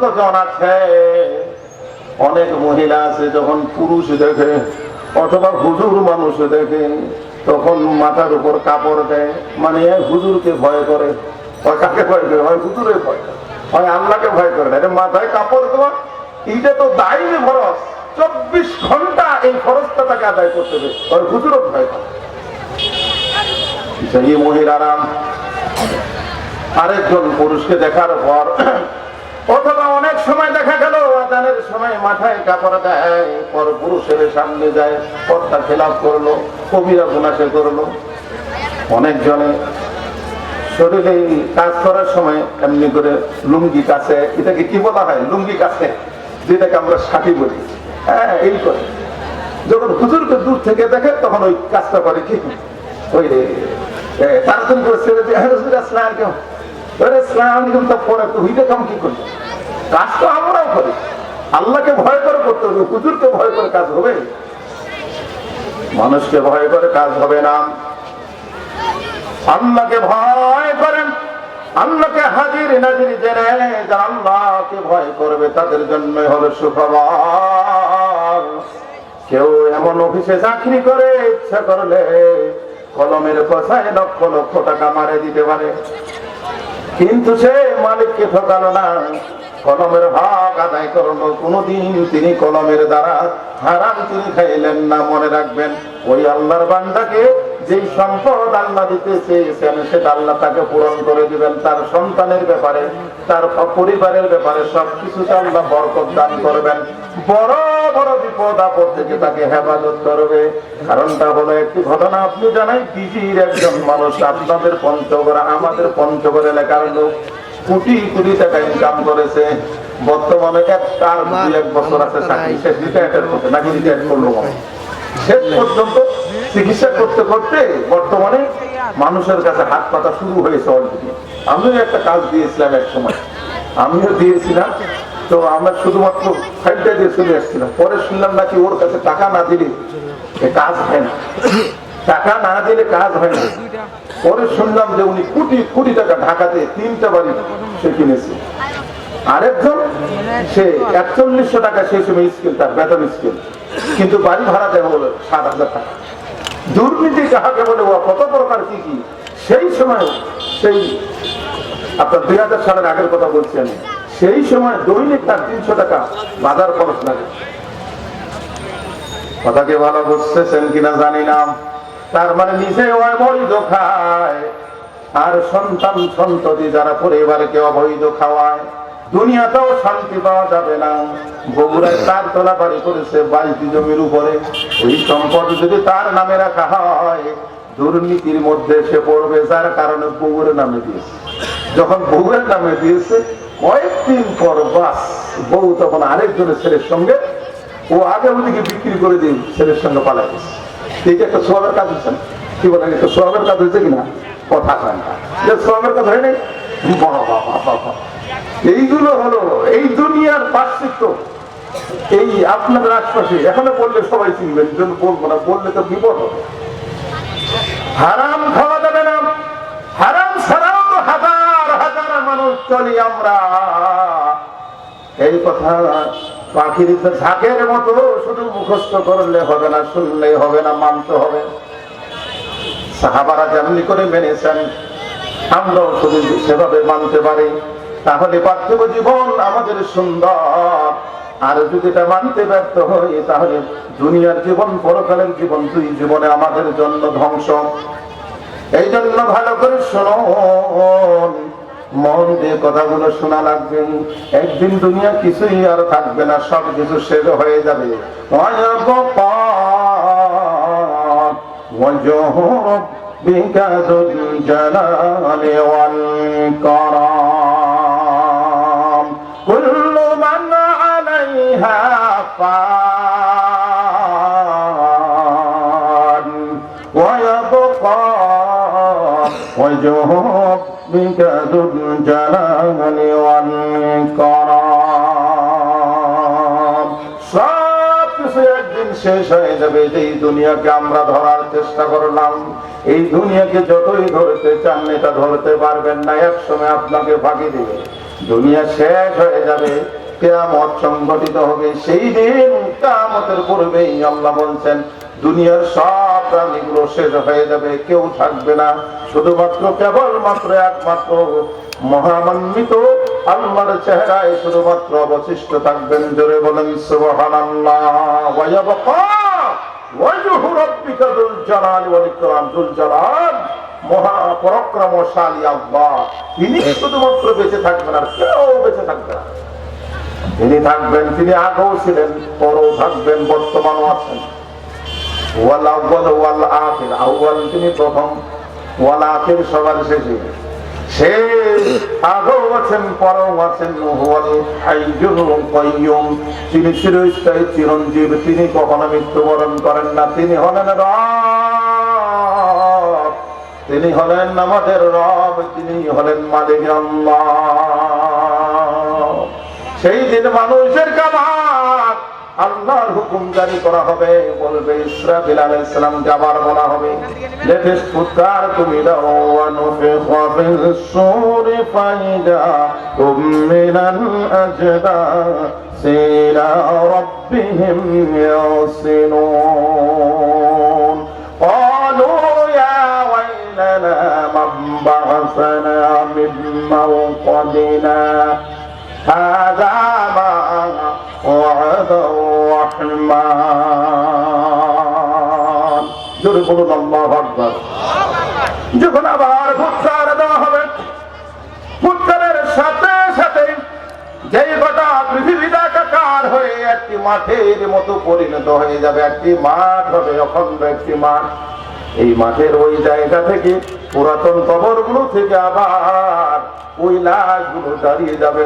কতজন আছে অনেক মহিলা আছে যখন পুরুষ দেখে, অথবা হুজুর মানুষ দেখে, তখন মাথার উপর কাপড় দেয়। মানে হুজুরকে ভয় করে। কাকে ভয় করে? হয় হুজুরে ভয় করে। হয় আল্লাহকে ভয় করে না। মাথায় কাপড় দেওয়া এইটা তো দায়ী খরচ চব্বিশ ঘণ্টা এই খরচটা তাকে আদায় করতে হবে। হয় হুজুরও ভয় করে। সেই মহিলারা আরেকজন পুরুষকে দেখার পর অথবা অনেক সময় দেখা গেল আজানের সময় মাথায় কাপড় দেয় পর পুরুষের সামনে যায় পথটা খেলাপ করল কবিরা গুনাশে করল। অনেকজনে শরীরে কাজ করার সময় এমনি করে লুঙ্গি কাছে এটাকে কি বলা হয়? লুঙ্গি কাছে যেটাকে আমরা সাথী বলি। হ্যাঁ এই করে। যখন হুজুরকে দূর থেকে দেখে তখন ওই কাজটা করে কি? ওই তাড়াতাড়ি করে ছেড়ে দিয়ে "হ্যাঁ, হুজুর, আসসালামু আলাইকুম।" বলে, হবে হবে। মানুষকে ভয় করে কাজ হবে না। আল্লাহকে ভয় করেন, আল্লাহকে হাজির নাজির জেনে যারা আল্লাহকে ভয় করবে, তাদের জন্য হলো সুখবর কেউ এমন অফিসে চাকরি করে, ইচ্ছা করলে কলমের কথায় লক্ষ লক্ষ টাকা মারে দিতে পারে। কিন্তু সে মালিককে ঠকালো না। কলমের ভাগ আদায় করল। কোনদিন তিনি কলমের দ্বারা হারাম তিনি খাইলেন না, মনে রাখবেন। ওই আল্লাহর বান্দাকে যেই সম্পদ আল্লাহ দিতে চেয়েছেন, সেটা আল্লাহ তাকে পূরণ করে দিবেন তার সন্তানের ব্যাপারে, তার পরিবারের ব্যাপারে সবকিছুতে আল্লাহ বরকত দান করবেন। বড় বড় বিপদ আপদ থেকে তাকে হেফাজত করবে। কারণটা হলো একটি ঘটনা, আপনি জানাই বিজির একজন মানুষ, আপনাদের পঞ্চগড়, আমাদের পঞ্চগড় এলাকার লোক কোটি কোটি টাকা ইনকাম করেছে। বর্তমানে এক তার দুই এক বছর আছে, চাকরি সে রিটায়ার্ড নাকি রিটায়ার্ড করল। শেষ পর্যন্ত চিকিৎসা করতে করতে বর্তমানে মানুষের কাছে হাত পাতা শুরু হয়েছে অলরেডি আমিও একটা কাজ দিয়েছিলাম এক সময়। আমিও দিয়েছিলাম। তো আমরা শুধুমাত্র ফাইলটা দিয়ে চলে আসছিলাম পরে শুনলাম নাকি ওর কাছে টাকা না দিলে কাজ হয় না। টাকা না দিলে কাজ হয় না। পরে শুনলাম যে উনি কোটি কোটি টাকা ঢাকাতে তিনটা বাড়ি সে কিনেছে। আরেকজন, সে একচল্লিশশো টাকা সেই সময় স্কেল, তার বেতন স্কেল। কিন্তু বাড়ি ভাড়া দেওয়া হলো সাত হাজার টাকা। দুর্নীতি কাহাকে বলে ও কত প্রকার কি কি, সেই সময় সেই আপনার দুই হাজার সালের আগের কথা বলছি আমি, সেই সময় দৈনিক তার তিনশো টাকা বাজার খরচ লাগে। কথাকে ভালো বুঝতেছেন কিনা জানি না, তার মানে নিজে অবৈধ খায়, আর সন্তান সন্ততি যারা পরিবারকে অবৈধ খাওয়ায় দুনিয়াতেও শান্তি পাওয়া যাবে না। বগুড়ায় তার তোলা বাড়ি করেছে বাইশটি জমির উপরে। ওই সম্পদ যদি তার নামে রাখা হয় দুর্নীতির মধ্যে সে পড়বে। যার কারণে বগুড়ের নামে দিয়েছে। যখন বউয়ের নামে দিয়েছে কয়েকদিন পর বাস বউ তখন আরেকজনের ছেলের সঙ্গে ও আগে ওদিকে বিক্রি করে দিন ছেলের সঙ্গে পালাই গেছে। এইটা একটা সোয়াবের কাজ হচ্ছে? কি বলেন একটা সোয়াবের কাজ হয়েছে কিনা? কথা কয় না। যে সোয়াবের কাজ হয় নাই বাবা, বাবা, বাবা। এইগুলো হলো, এই দুনিয়ার পার্শ্বিত্য এই আপনাদের আশপাশে, এখনও বললে সবাই চিনবেন জন্য বলব না, বললে তো বিপদ হবে। হারাম খাওয়া যাবে না, হারাম ছাড়াও তো হাজার হাজার মানুষ চলি আমরা। এই কথা পাখির ঝাঁকের মতো, শুধু মুখস্থ করলে হবে না শুনলে হবে না, মানতে হবে। সাহাবারা যেমনি করে মেনেছেন, আমরাও শুধু সেভাবে মানতে পারি। তাহলে পার্থিব জীবন আমাদের সুন্দর আর যদি এটা মানতে ব্যর্থ হই তাহলে দুনিয়ার জীবন পরকালের জীবন দুই জীবনে আমাদের জন্য ধ্বংস এই জন্য ভালো করে শুনুন মন দিয়ে কথাগুলো শোনা লাগবে একদিন দুনিয়া কিছুই আর থাকবে না সব কিছু শেষ হয়ে যাবে وجه ربك ذو الجلال والكرام فان ويبقى وجه ربك ذو الجلال والكرام সব কিছু একদিন শেষ হয়ে যাবে যে এই দুনিয়াকে আমরা ধরার চেষ্টা করলাম এই দুনিয়াকে যতই ধরতে চান এটা ধরতে পারবেন না এক সময় আপনাকে ফাঁকি দিবে দুনিয়া শেষ হয়ে যাবে কেয়ামত সংগঠিত হবে সেই দিন কেয়ামতের পূর্বেই আল্লাহ বলছেন দুনিয়ার সব প্রাণীগুলো শেষ হয়ে যাবে কেউ থাকবে না। শুধুমাত্র কেবল মাত্র একমাত্র মহামান্বিত আল্লাহর চেহারায় শুধুমাত্র অবশিষ্ট থাকবেন। জোরে বলেন সুবহানাল্লাহ। ওয়া ইয়াবকা ওয়াজহু রাব্বিকা যুল জালালি ওয়াল ইকরাম। যুল জালাল মহা পরাক্রমশালী আল্লাহ। তিনি শুধুমাত্র বেঁচে থাকবেন আর কেউ বেঁচে থাকবে না। তিনি থাকবেন, তিনি আগেও ছিলেন, পরও থাকবেন, বর্তমানও আছেন। ওয়াল আউয়াল ওয়াল আখির, আউয়াল তিনি প্রথম, ওয়াল আখির সবার শেষে। সে আগেও আছেন, পরও আছেন তিনি চিরস্থায়ী, চিরঞ্জীব, তিনি কখনো মৃত্যুবরণ করেন না। তিনি হলেন রব, তিনি হলেন আমাদের রব, তিনি হলেন মালিক আল্লাহ। সেই দিন মানুষের কামার আল্লাহর হুকুম জারি করা হবে বলবে ইসরাফিল আলাইহিস সালামকে আবার বলা হবে লেটেস্ট ফুৎকার তুমি দাও ওয়ানুফিখা ফিল সূরি ফাইদা মিনাল আজদা সিলা রাব্বিহিম ইয়াসিনুন قالوا يا ويلنا من بعثنا من مرقدنا বলুন আল্লাহ আকবার। যখন আবার ফুৎকার দেওয়া হবে, ফুৎকারের সাথে সাথে যেই গোটা পৃথিবীটা হয়ে একটি মাঠের মতো পরিণত হয়ে যাবে, একটি মাঠ হবে, অখণ্ড একটি মাঠ। এই মাঠের ওই জায়গা থেকে, পুরাতন কবরগুলো থেকে আবার ওই লাশগুলো দাঁড়িয়ে যাবে।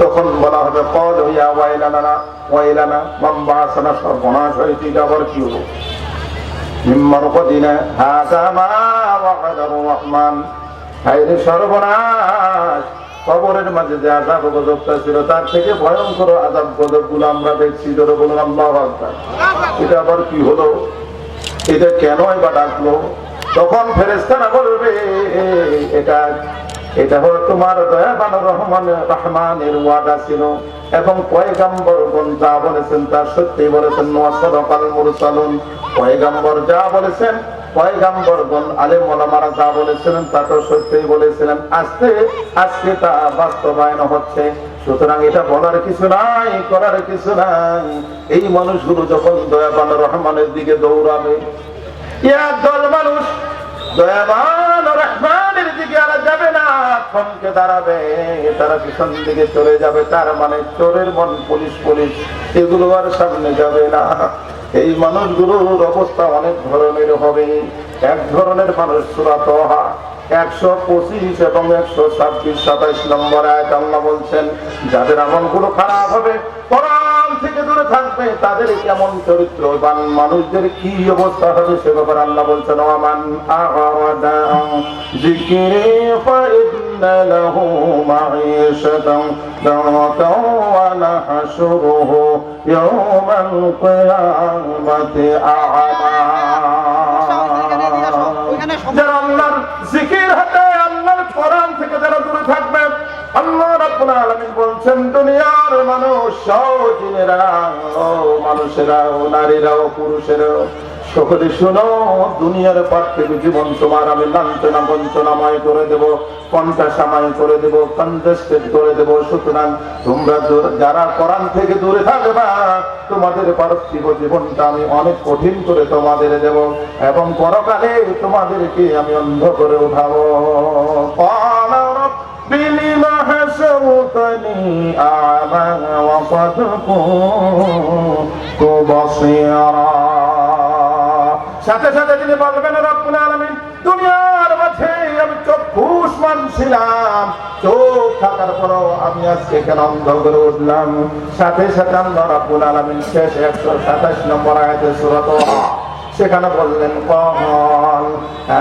তখন বলা হবে, কল হইয়া ওয়াইলানা ওয়াইলানা মাম্বা আসানা সর্বনাশ হয়েছে আবার কি হলো? নিম্মর مرقدنا هذا ما وعد الرحمن হাইরে সর্বনাশ, কবরের মাঝে যে আজাব গজবটা ছিল, তার থেকে ভয়ঙ্কর আজাব গজবগুলো আমরা দেখছি। ধরে বললাম। এটা আবার কি হলো? এটা কেনই বা ডাকলো? তখন ফেরেস্তারা বলবে, এটা এটা হলো তোমার দয়াবান রহমান, রহমানের ওয়াদা ছিল। এবং পয়গাম্বরগণ যা বলেছেন তা সত্যি বলেছেন নোয়াসদকাল মুরসালুন। পয়গাম্বর যা বলেছেন বলার কিছু নাই, করার কিছু এই যখন দয়াবান রহমানের দিকে দৌড়াবে একদল মানুষ দয়াবান রহমানের দিকে আর যাবে না। থমকে দাঁড়াবে, তারা পিছন দিকে চলে যাবে, তার মানে চোরের মন পুলিশ পুলিশ, এগুলো আর সামনে যাবে না। এই মানুষগুলোর অবস্থা অনেক ধরনের হবে। এক ধরনের মানুষ সুরাত একশো পঁচিশ এবং একশো ছাব্বিশ, সাতাইশ নম্বর আয়াত আল্লাহ বলছেন, যাদের আমলগুলো খারাপ হবে, কোরআন থেকে দূরে থাকবে, তাদের কেমন চরিত্র চরিত্রবান মানুষদের কি অবস্থা হবে, সে ব্যাপারে আল্লাহ বলছেন ওয়ামান আগাওয়াদা কিয়ামাতি আ'মা যারা আল্লাহর জিকির হাতে আল্লাহর কোরআন থেকে বলছেন মানুষ সব জিনেরা ও মানুষেরা ও সকলে শোনো দুনিয়ার পার্থিব জীবন তোমার আমি লাঞ্ছনা বঞ্চনাময় করে দেব কণ্ঠাসাময় করে দেব কনজেস্টেড করে দেব সুতরাং তোমরা দূর- যারা কোরআন থেকে দূরে থাকবে তোমাদের পার্থিব জীবনটা আমি অনেক কঠিন করে তোমাদের দেব এবং পরকালে তোমাদেরকে আমি অন্ধ করে উঠাবো قال رب لم حشرتني أعمى وقد كنت بصيرا সাথে সাথে তিনি বলবেন, রব্বুল আলামিন, দুনিয়ার মাঝে আমি চক্ষুষ ছিলাম চোখ থাকার পরও আমি আজকে কেন অন্ধ করে উঠলাম। সাথে সাথে আল্লাহ রাব্বুল আলামিন শেষ একশো সাতাশ নম্বর আয়াতে সুরত সেখানে বললেন কহল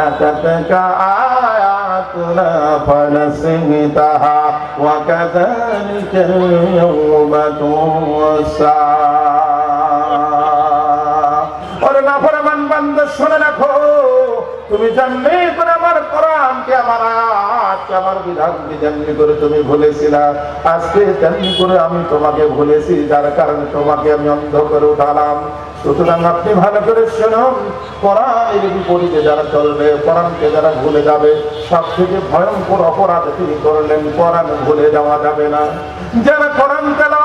আতাতকা আয়াতুনা ফানাসিতাহা ওয়া কাযালিকা শুনে রাখো, তুমি জানলে করে আমার কোরআনকে, আমার আজকে আমার বিধান যেমনি করে তুমি ভুলেছিলা। আজকে তেমনি করে আমি তোমাকে ভুলেছি, যার কারণে তোমাকে আমি অন্ধ করে উঠালাম। সুতরাং আপনি ভালো করে শুনুন, কোরআনের বিপরীতে যারা চলবে, কোরআনকে যারা ভুলে যাবে সব থেকে ভয়ঙ্কর অপরাধ তিনি করলেন, কোরআন ভুলে যাওয়া যাবে না। যারা কোরআন জানে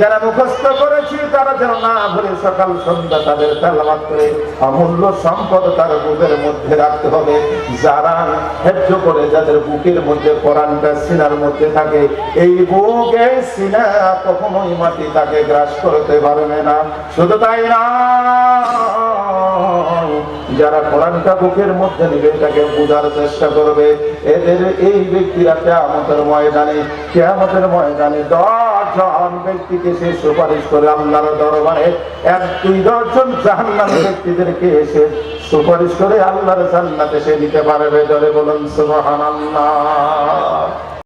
যারা মুখস্থ করেছি, তারা যেন না ভুলে সকাল সন্ধ্যা তাদের তেলাওয়াত করে অমূল্য সম্পদ তার বুকের মধ্যে রাখতে হবে। যারা হেজ্য করে যাদের বুকের মধ্যে কোরআনটা সিনার মধ্যে থাকে, এই বুকে সিনা কখনোই মাটি তাকে গ্রাস করতে পারবে না। শুধু তাই না। যারা কোরআনটা বুকের মধ্যে নিবে তাকে বোঝার চেষ্টা করবে। এদের এই ব্যক্তিরা কেয়ামতের ময়দানে কেয়ামতের ময়দানে দশজন ব্যক্তিকে সে সুপারিশ করে আল্লাহর দরবারে এক, দুই, দশজন জাহান্নাম ব্যক্তিদেরকে এসে সুপারিশ করে আল্লাহর জান্নাতে সে দিতে পারবে। জলে বলুন, সুবহানাল্লাহ।